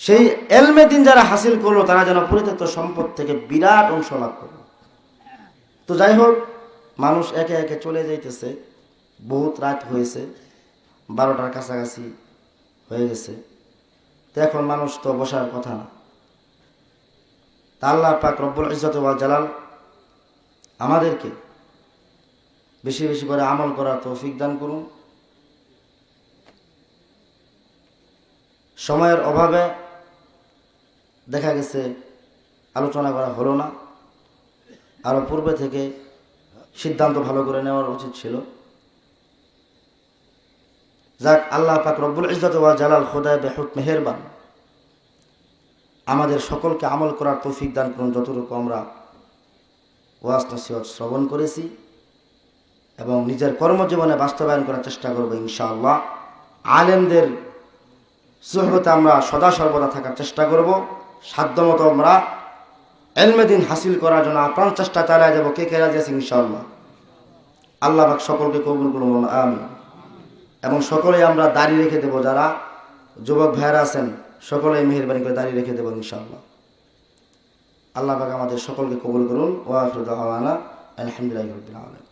সেই এলমে দিন যারা হাসিল করল, তারা যেন পরিত্যক্ত সম্পদ থেকে বিরাট অংশ লাভ করল। তো যাই হোক, মানুষ একে একে চলে যাইতেছে। বহুত রাত হয়েছে, বারোটার কাছাকাছি হয়ে গেছে। তো এখন মানুষ তো বসার কথা না। তা আল্লাহ পাক রব্বুল ইজ্জত ওয়াল জালাল আমাদেরকে বেশি বেশি করে আমল করার তৌফিক দান করুন। সময়ের অভাবে দেখা গেছে আলোচনা করা হলো না। আরও পূর্বে থেকে সিদ্ধান্ত ভালো করে নেওয়ার উচিত ছিল। যাক, আল্লাহ পাক রব্বুল ইজ্জত ওয়া জালাল খোদায় বেহুত মেহেরবান। আমাদের সকলকে আমল করার তৌফিক দান করুন যতটুকু আমরা ওয়াজ নসিহত শ্রবণ করেছি। এবং নিজের কর্মজীবনে বাস্তবায়ন করার চেষ্টা করব ইনশাআল্লাহ। আলেমদের সুহবতে আমরা সদা সর্বদা থাকার চেষ্টা করব। সাধ্যমতো আমরা এলমেদিন হাসিল করার জন্য আপ্রাণ চেষ্টা চালিয়ে যাব। কে কে রাজি আছে ইনশাআল্লাহ? আল্লাহ সকলকে কবুল করুন আমি এবং সকলে আমরা দাড়ি রেখে দেবো, যারা যুবক ভাইয়েরা আছেন, সকলেই মেহরবানি করে দাঁড়িয়ে রেখে দেবো ইনশাআল্লাহ। আল্লাহ পাক আমাদের সকলকে কবুল করুন। ওয়াফরুদ্দাহ আলহামদুলিল্লাহ